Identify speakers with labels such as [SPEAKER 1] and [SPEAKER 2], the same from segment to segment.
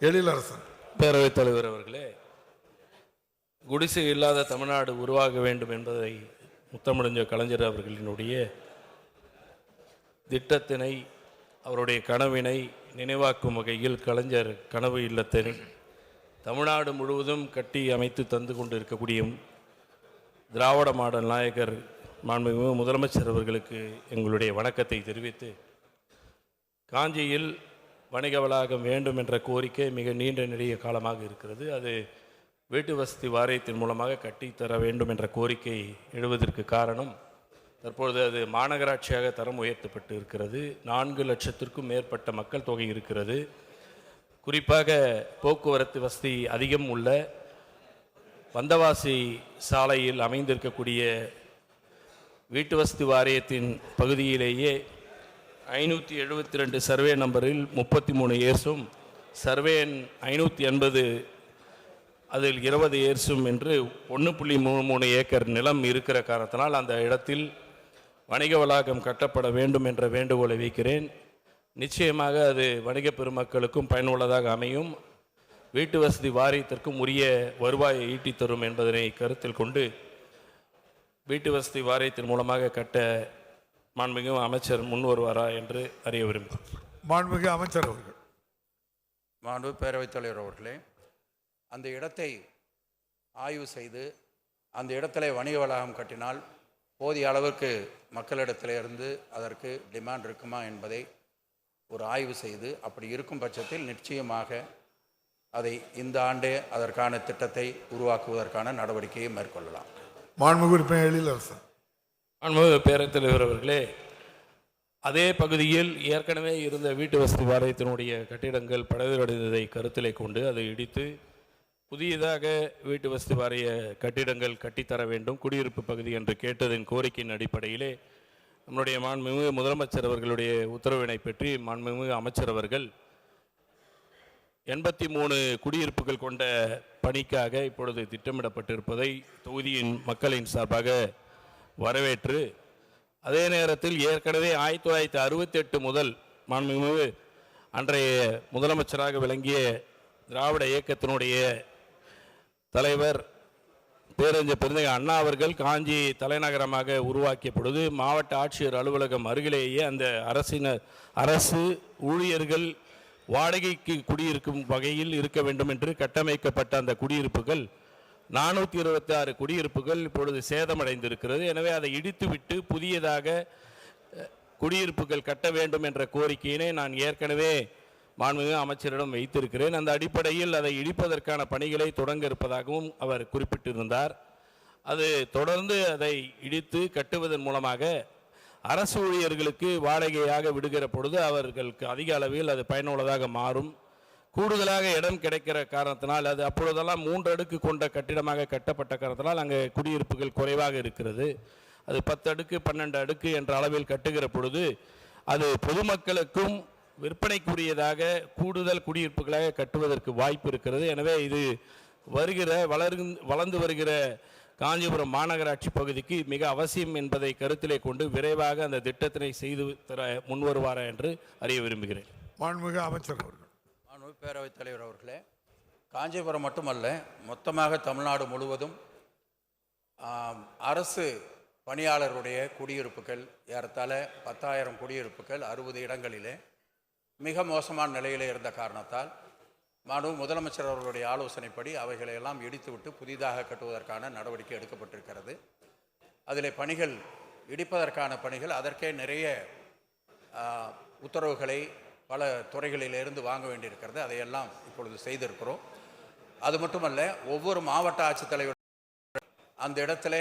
[SPEAKER 1] எழிலரசன்.
[SPEAKER 2] பேரவைத் தலைவர் அவர்களே குடிசை இல்லாத தமிழ்நாடு உருவாக வேண்டும் என்பதை முத்தமிழஞ்ச கலைஞர் அவர்களினுடைய திட்டத்தினை அவருடைய கனவினை நினைவாக்கும் வகையில் கலைஞர் கனவு இல்லத்தினை தமிழ்நாடு முழுவதும் கட்டி அமைத்து தந்து கொண்டு இருக்கக்கூடிய திராவிட மாடல் நாயகர் மாண்புமிகு முதலமைச்சர் அவர்களுக்கு எங்களுடைய வணக்கத்தை தெரிவித்து காஞ்சியில் வணிக வளாகம் வேண்டும் என்ற கோரிக்கை மிக நீண்ட நெடிய காலமாக இருக்கிறது. அது வீட்டு வசதி வாரியத்தின் மூலமாக கட்டித்தர வேண்டும் என்ற கோரிக்கை எழுவதற்கு காரணம் தற்பொழுது அது மாநகராட்சியாக தரம் உயர்த்தப்பட்டு இருக்கிறது. நான்கு லட்சத்திற்கும் மேற்பட்ட மக்கள் தொகை இருக்கிறது. குறிப்பாக போக்குவரத்து வசதி அதிகம் உள்ள வந்தவாசி சாலையில் அமைந்திருக்கக்கூடிய வீட்டு வசதி வாரியத்தின் பகுதியிலேயே ஐநூற்றி எழுபத்தி ரெண்டு சர்வே நம்பரில் முப்பத்தி மூணு ஏர்ஸும் சர்வே எண் ஐநூற்றி எண்பது அதில் இருபது ஏர்ஸும் என்று ஒன்று புள்ளி மூணு மூணு ஏக்கர் நிலம் இருக்கிற காரணத்தினால் அந்த இடத்தில் வணிக வளாகம் கட்டப்பட வேண்டும் என்ற வேண்டுகோளை வைக்கிறேன். நிச்சயமாக அது வணிக பெருமக்களுக்கும் பயனுள்ளதாக அமையும். வீட்டு வசதி வாரியத்திற்கும் உரிய வருவாயை ஈட்டித் தரும் என்பதனை கருத்தில் கொண்டு வீட்டு வசதி வாரியத்தின் மூலமாக கட்ட மாண்புமிகு அமைச்சர் முன் வருவாரா என்று அறிய விரும்புகிறேன்
[SPEAKER 1] மாண்புமிகு அமைச்சர் அவர்கள்.
[SPEAKER 3] மாண்பு பேரவைத் தலைவர் அவர்களே அந்த இடத்தை ஆய்வு செய்து அந்த இடத்துல வணிக வளாகம் கட்டினால் போதிய அளவிற்கு மக்களிடத்தில் இருந்து அதற்கு டிமாண்ட் இருக்குமா என்பதை ஒரு ஆய்வு செய்து அப்படி இருக்கும் பட்சத்தில் நிச்சயமாக அதை இந்த ஆண்டே அதற்கான திட்டத்தை உருவாக்குவதற்கான நடவடிக்கையை மேற்கொள்ளலாம்.
[SPEAKER 1] மாண்புமிகு உறுப்பினர் எழிலரசன்
[SPEAKER 2] அன்பு பேரத்தலைவர் அவர்களே அதே பகுதியில் ஏற்கனவே இருந்த வீட்டு வசதி வாரியத்தினுடைய கட்டிடங்கள் பழுதடைந்ததை கருத்திலே கொண்டு அதை இடித்து புதியதாக வீட்டு வசதி வாரிய கட்டிடங்கள் கட்டித்தர வேண்டும். குடியிருப்பு பகுதி என்று கேட்டதின் கோரிக்கையின் அடிப்படையிலே நம்முடைய மாண்புமிகு முதலமைச்சர் அவர்களுடைய உத்தரவினை பற்றி மாண்புமிகு அமைச்சர் அவர்கள் எண்பத்தி மூணு குடியிருப்புகள் கொண்ட பணிக்காக இப்பொழுது திட்டமிடப்பட்டிருப்பதை தொகுதியின் மக்களின் சார்பாக வரவேற்று. அதே நேரத்தில் ஏற்கனவே ஆயிரத்தி தொள்ளாயிரத்தி அறுபத்தி எட்டு முதல் மாண்புமிகு அன்றைய முதலமைச்சராக விளங்கிய திராவிட இயக்கத்தினுடைய தலைவர் பேரஞ்ச பெருந்தக அண்ணா அவர்கள் காஞ்சி தலைநகரமாக உருவாக்கிய பொழுது மாவட்ட ஆட்சியர் அலுவலகம் அருகிலேயே அந்த அரசின அரசு ஊழியர்கள் வாடகைக்கு குடியிருக்கும் வகையில் இருக்க வேண்டும் என்று கட்டமைக்கப்பட்ட அந்த குடியிருப்புகள் நானூற்றி இருபத்தி ஆறு குடியிருப்புகள் இப்பொழுது சேதமடைந்திருக்கிறது. எனவே அதை இடித்துவிட்டு புதியதாக குடியிருப்புகள் கட்ட வேண்டும் என்ற கோரிக்கையினை நான் ஏற்கனவே மாண்புமிகு அமைச்சரிடம் வைத்திருக்கிறேன். அந்த அடிப்படையில் அதை இடிப்பதற்கான பணிகளை தொடங்க இருப்பதாகவும் அவர் குறிப்பிட்டிருந்தார். அது தொடர்ந்து அதை இடித்து கட்டுவதன் மூலமாக அரசு ஊழியர்களுக்கு வாடகையாக விடுகிற பொழுது அவர்களுக்கு அதிக அளவில் அது பயனுள்ளதாக மாறும். கூடுதலாக இடம் கிடைக்கிற காரணத்தினால் அது அப்பொழுதெல்லாம் மூன்று அடுக்கு கொண்ட கட்டிடமாக கட்டப்பட்ட காரணத்தினால் அங்கே குடியிருப்புகள் குறைவாக இருக்கிறது. அது பத்து அடுக்கு பன்னெண்டு அடுக்கு என்ற அளவில் கட்டுகிற பொழுது அது பொதுமக்களுக்கும் விற்பனைக்குரியதாக கூடுதல் குடியிருப்புகளாக கட்டுவதற்கு வாய்ப்பு இருக்கிறது. எனவே இது வருகிற வளர் வளர்ந்து வருகிற காஞ்சிபுரம் மாநகராட்சி பகுதிக்கு மிக அவசியம் என்பதை கருத்திலே கொண்டு விரைவாக அந்த திட்டத்தினை செய்து தர முன்வருவாரா என்று அறிய விரும்புகிறேன்.
[SPEAKER 1] மாண்புமிகு அமைச்சர்
[SPEAKER 3] பேரவைத் தலைவர் அவர்களே காஞ்சிபுரம் மட்டுமல்ல மொத்தமாக தமிழ்நாடு முழுவதும் அரசு பணியாளருடைய குடியிருப்புகள் ஏறத்தாழ பத்தாயிரம் குடியிருப்புகள் அறுபது இடங்களிலே மிக மோசமான நிலையிலே இருந்த காரணத்தால் மாண்பு முதலமைச்சர் அவர்களுடைய ஆலோசனைப்படி அவைகளை எல்லாம் இடித்துவிட்டு புதிதாக கட்டுவதற்கான நடவடிக்கை எடுக்கப்பட்டிருக்கிறது. அதில் பணிகள் இடிப்பதற்கான பணிகள் அதற்கே நிறைய உத்தரவுகளை பல துறைகளிலிருந்து வாங்க வேண்டியிருக்கிறது. அதையெல்லாம் இப்பொழுது செய்திருக்கிறோம். அது மட்டுமல்ல ஒவ்வொரு மாவட்ட ஆட்சித்தலைவர் அந்த இடத்துல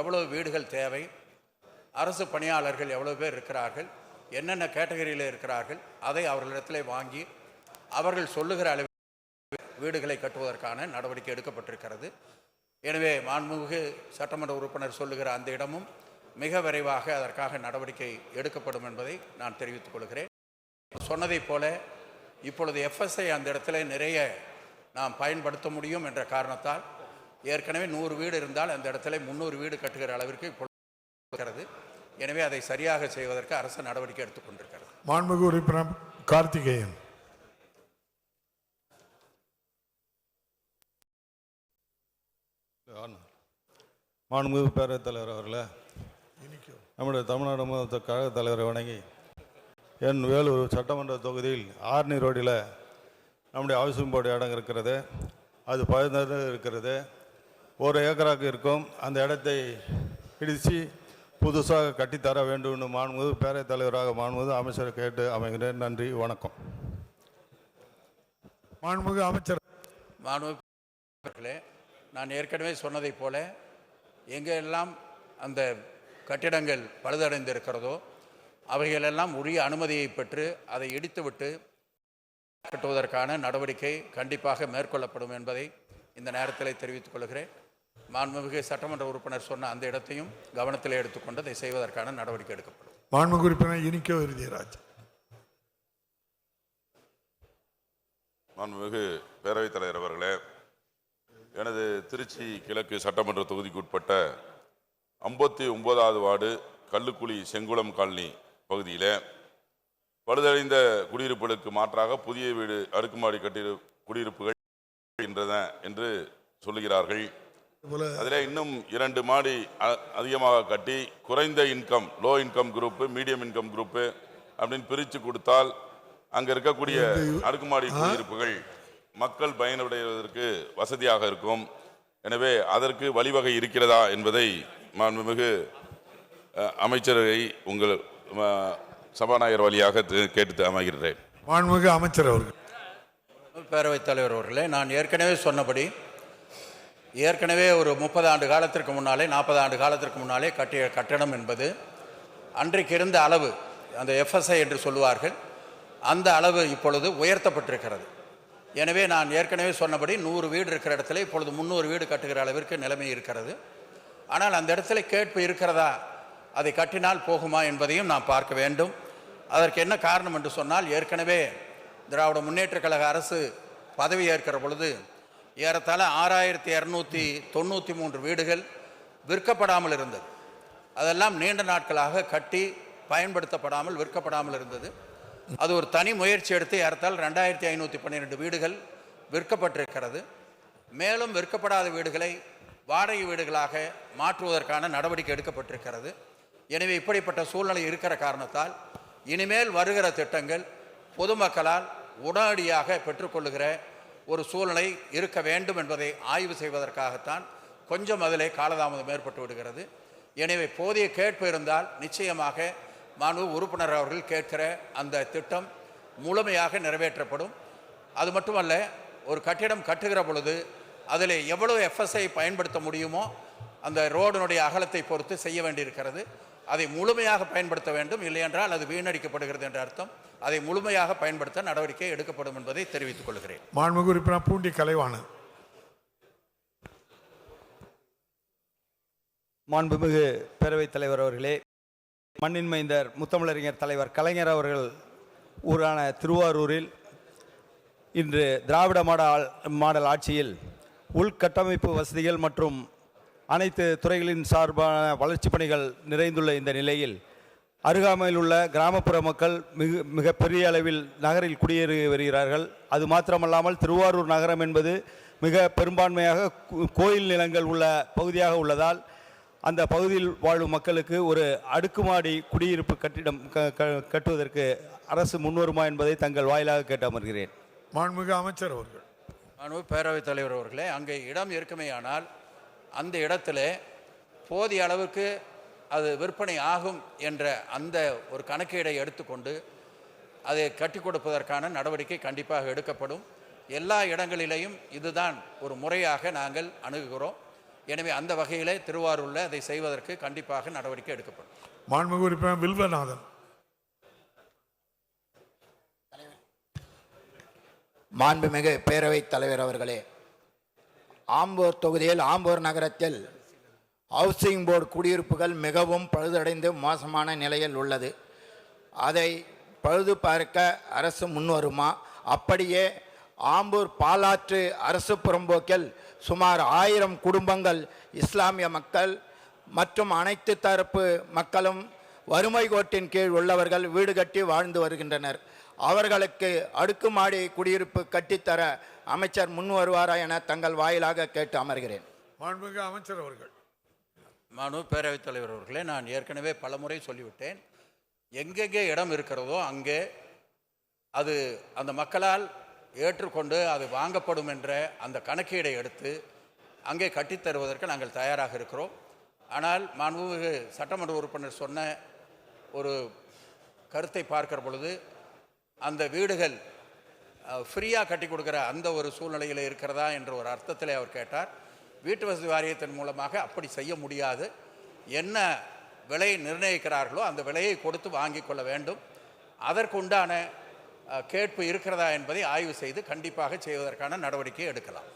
[SPEAKER 3] எவ்வளவு வீடுகள் தேவை அரசு பணியாளர்கள் எவ்வளோ பேர் இருக்கிறார்கள் என்னென்ன கேட்டகரியில் இருக்கிறார்கள் அதை அவர்களிடத்திலே வாங்கி அவர்கள் சொல்லுகிற அளவில் வீடுகளை கட்டுவதற்கான நடவடிக்கை எடுக்கப்பட்டிருக்கிறது. எனவே மாண்புமிகு சட்டமன்ற உறுப்பினர் சொல்லுகிற அந்த இடமும் மிக விரைவாக அதற்காக நடவடிக்கை எடுக்கப்படும் என்பதை நான் தெரிவித்துக் கொள்கிறேன். சொன்னதைப் போல இப்பொழுது எஃப்எஸ்ஐ அந்த இடத்துல நிறைய நாம் பயன்படுத்த முடியும் என்ற காரணத்தால் ஏற்கனவே நூறு வீடு இருந்தால் அந்த இடத்துல முந்நூறு வீடு கட்டுகிற அளவிற்கு இப்பொழுது எனவே அதை சரியாக செய்வதற்கு அரசு நடவடிக்கை எடுத்துக் எடுத்துக்கொண்டிருக்கிறது
[SPEAKER 1] மாண்புமிகு உறுப்பினர் கார்த்திகேயன்.
[SPEAKER 4] மாண்புமிகு பேரவைத் தலைவர் அவர்களே நம்முடைய தமிழ்நாடு மாவட்ட கழக தலைவரை வணங்கி என் வேலூர் சட்டமன்ற தொகுதியில் ஆர்னி ரோடில் நம்முடைய ஹவுசிங் போர்டு இடம் இருக்கிறது. அது பதினது இருக்கிறது. ஒரு ஏக்கராக்கு இருக்கும். அந்த இடத்தை இடித்து புதுசாக கட்டித்தர வேண்டும் என்று மாண்புமிகு பேரவைத் தலைவராக மாண்புமிகு அமைச்சரை கேட்டு அமைகிறேன். நன்றி வணக்கம்.
[SPEAKER 1] மாண்புமிகு அமைச்சர்.
[SPEAKER 3] மாணவர்களே நான் ஏற்கனவே சொன்னதைப் போல எங்கெல்லாம் அந்த கட்டிடங்கள் பழுதடைந்திருக்கிறதோ அவைகளெல்லாம் உரிய அனுமதியை பெற்று அதை இடித்துவிட்டு கட்டுவதற்கான நடவடிக்கை கண்டிப்பாக மேற்கொள்ளப்படும் என்பதை இந்த நேரத்தில் தெரிவித்துக் கொள்கிறேன். மாண்புமிகு சட்டமன்ற உறுப்பினர் சொன்ன அந்த இடத்தையும் கவனத்தில் எடுத்துக்கொண்டு அதை செய்வதற்கான நடவடிக்கை எடுக்கப்படும்.
[SPEAKER 1] மாண்புமிகு உறுப்பினர் இனிக்கோ இறுதியராஜ்
[SPEAKER 5] மாண்புமிகு பேரவைத் தலைவர் அவர்களே எனது திருச்சி கிழக்கு சட்டமன்ற தொகுதிக்குட்பட்ட ஐம்பத்தி ஒன்பதாவது வார்டு கல்லுக்குழி செங்குளம் காலனி பகுதியில் பழுதடைந்த குடியிருப்புகளுக்கு மாற்றாக புதிய வீடு அடுக்குமாடி கட்டிட குடியிருப்புகள் என்று சொல்லுகிறார்கள். அதில் இன்னும் இரண்டு மாடி அதிகமாக கட்டி குறைந்த income low income group medium income group அப்படின்னு பிரித்து கொடுத்தால் அங்கே இருக்கக்கூடிய அடுக்குமாடி குடியிருப்புகள் மக்கள் பயனடைவதற்கு வசதியாக இருக்கும். எனவே அதற்கு வழிவகை இருக்கிறதா என்பதை மாண்புமிகு அஹ், அமைச்சரை உங்கள் சபாநாயகர் வழியாக கேட்டு அமைகிறேன்
[SPEAKER 1] மாண்புமிகு அமைச்சர் அவர்கள்.
[SPEAKER 3] பேரவைத் தலைவர் அவர்களே நான் ஏற்கனவே சொன்னபடி ஏற்கனவே ஒரு முப்பது ஆண்டு காலத்திற்கு முன்னாலே நாற்பது ஆண்டு காலத்திற்கு முன்னாலே கட்டிய கட்டடம் என்பது அன்றைக்கு இருந்த அளவு அந்த எஃப்எஸ்ஐ என்று சொல்லுவார்கள் அந்த அளவு இப்பொழுது உயர்த்தப்பட்டிருக்கிறது. எனவே நான் ஏற்கனவே சொன்னபடி நூறு வீடு இருக்கிற இடத்துல இப்பொழுது முந்நூறு வீடு கட்டுகிற அளவிற்கு நிலைமை இருக்கிறது. ஆனால் அந்த இடத்துல கேட்பு இருக்கிறதா? அதை கட்டினால் போகுமா என்பதையும் நாம் பார்க்க வேண்டும். அதற்கு என்ன காரணம் என்று சொன்னால் ஏற்கனவே திராவிட முன்னேற்ற கழக அரசு பதவி ஏற்கிற பொழுது ஏறத்தாழ ஆறாயிரத்தி இரநூத்தி தொண்ணூற்றி மூன்று வீடுகள் விற்கப்படாமல் இருந்தது. அதெல்லாம் நீண்ட நாட்களாக கட்டி பயன்படுத்தப்படாமல் விற்கப்படாமல் இருந்தது. அது ஒரு தனி முயற்சி எடுத்து ஏறத்தால் ரெண்டாயிரத்தி ஐநூற்றி பன்னிரெண்டு வீடுகள் விற்கப்பட்டிருக்கிறது. மேலும் விற்கப்படாத வீடுகளை வாடகை வீடுகளாக மாற்றுவதற்கான நடவடிக்கை எடுக்கப்பட்டிருக்கிறது. எனவே இப்படிப்பட்ட சூழ்நிலை இருக்கிற காரணத்தால் இனிமேல் வருகிற திட்டங்கள் பொதுமக்களால் உடனடியாக பெற்றுக்கொள்ளுகிற ஒரு சூழ்நிலை இருக்க வேண்டும் என்பதை ஆய்வு செய்வதற்காகத்தான் கொஞ்சம் அதிலே காலதாமதம் ஏற்பட்டு விடுகிறது. எனவே போதிய கேட்பு இருந்தால் நிச்சயமாக மனு உறுப்பினர் அவர்கள் கேட்கிற அந்த திட்டம் முழுமையாக நிறைவேற்றப்படும். அது மட்டுமல்ல ஒரு கட்டிடம் கட்டுகிற பொழுது அதில் எவ்வளவு எஃப்எஸ்ஐ பயன்படுத்த முடியுமோ அந்த ரோடினுடைய அகலத்தை பொறுத்து செய்ய வேண்டியிருக்கிறது. அதை முழுமையாக பயன்படுத்த வேண்டும் இல்லையென்றால் அது வீணடிக்கப்படுகிறது என்ற அர்த்தம். அதை முழுமையாக பயன்படுத்த நடவடிக்கை எடுக்கப்படும் என்பதை தெரிவித்துக் கொள்கிறேன்.
[SPEAKER 1] மாண்புமிகு உறுப்பினர் பூண்டி கலைவாணன்.
[SPEAKER 6] மாண்புமிகு பேரவைத் தலைவர் அவர்களே மண்ணின் மைந்தர் முத்தமிழறிஞர் தலைவர் கலைஞர் அவர்கள் ஊரான திருவாரூரில் இன்று திராவிட மாடல் மாடல் ஆட்சியில் உள்கட்டமைப்பு வசதிகள் மற்றும் அனைத்து துறைகளின் சார்பான வளர்ச்சிப் பணிகள் நிறைந்துள்ள இந்த நிலையில் அருகாமையில் உள்ள கிராமப்புற மக்கள் மிக மிக பெரிய அளவில் நகரில் குடியேறி வருகிறார்கள். அது மாத்திரமல்லாமல் திருவாரூர் நகரம் என்பது மிக பெரும்பான்மையாக கோயில் நிலங்கள் உள்ள பகுதியாக உள்ளதால் அந்த பகுதியில் வாழும் மக்களுக்கு ஒரு அடுக்குமாடி குடியிருப்பு கட்டிடம் க- க- கட்டுவதற்கு அரசு முன்வருமா என்பதை தங்கள் வாயிலாக கேட்டு அமர்கிறேன்.
[SPEAKER 1] மாண்புமிகு அமைச்சர் அவர்கள்.
[SPEAKER 3] மாண்பு பேரவைத் தலைவர் அவர்களே அங்கே இடம் இருக்குமேயானால் அந்த இடத்துல போதிய அளவுக்கு அது விற்பனை ஆகும் என்ற அந்த ஒரு கணக்கீடை எடுத்துக்கொண்டு அதை கட்டி கொடுப்பதற்கான நடவடிக்கை கண்டிப்பாக எடுக்கப்படும். எல்லா இடங்களிலேயும் இதுதான் ஒரு முறையாக நாங்கள் அணுகுகிறோம். எனவே அந்த வகையிலே திருவாரூரில் அதை செய்வதற்கு கண்டிப்பாக நடவடிக்கை எடுக்கப்படும்.
[SPEAKER 1] மாண்புமிகு உறுப்பினர் வில்வநாதன்.
[SPEAKER 7] மாண்புமிகு பேரவைத் தலைவர் அவர்களே ஆம்பூர் தொகுதியில் ஆம்பூர் நகரத்தில் ஹவுசிங் போர்டு குடியிருப்புகள் மிகவும் பழுதடைந்து மோசமான நிலையில் உள்ளது. அதை பழுது பார்க்க அரசு முன்வருமா அப்படியே ஆம்பூர் பாலாற்று அரசு புறம்போக்கில் சுமார் ஆயிரம் குடும்பங்கள் இஸ்லாமிய மக்கள் மற்றும் அனைத்து தரப்பு மக்களும் வறுமை கோட்டின் கீழ் உள்ளவர்கள் வீடு கட்டி வாழ்ந்து வருகின்றனர். அவர்களுக்கு அடுக்குமாடி குடியிருப்பு கட்டித்தர அமைச்சர் முன் வருவாரா என தங்கள் வாயிலாக கேட்டு அமர்கிறேன்.
[SPEAKER 1] மாண்புமிகு அமைச்சர் அவர்கள்.
[SPEAKER 3] மாண்பு பேரவைத் தலைவர் அவர்களே நான் ஏற்கனவே பலமுறை சொல்லிவிட்டேன். எங்கெங்கே இடம் இருக்கிறதோ அங்கே அது அந்த மக்களால் ஏற்றுக்கொண்டு அது வாங்கப்படும் என்ற அந்த கணக்கீடை எடுத்து அங்கே கட்டித் தருவதற்கு நாங்கள் தயாராக இருக்கிறோம். ஆனால் மாண்புமிகு சட்டமன்ற உறுப்பினர் சொன்ன ஒரு கருத்தை பார்க்கிற பொழுது அந்த வீடுகள் ஃப்ரீயாக கட்டி கொடுக்குற அந்த ஒரு சூழ்நிலையில் இருக்கிறதா என்ற ஒரு அர்த்தத்தில் அவர் கேட்டார். வீட்டு வசதி வாரியத்தின் மூலமாக அப்படி செய்ய முடியாது. என்ன விலை நிர்ணயிக்கிறார்களோ அந்த விலையை கொடுத்து வாங்கி கொள்ள வேண்டும். அதற்குண்டான கேட்பு இருக்கிறதா என்பதை ஆய்வு செய்து கண்டிப்பாக செய்வதற்கான நடவடிக்கை எடுக்கலாம்.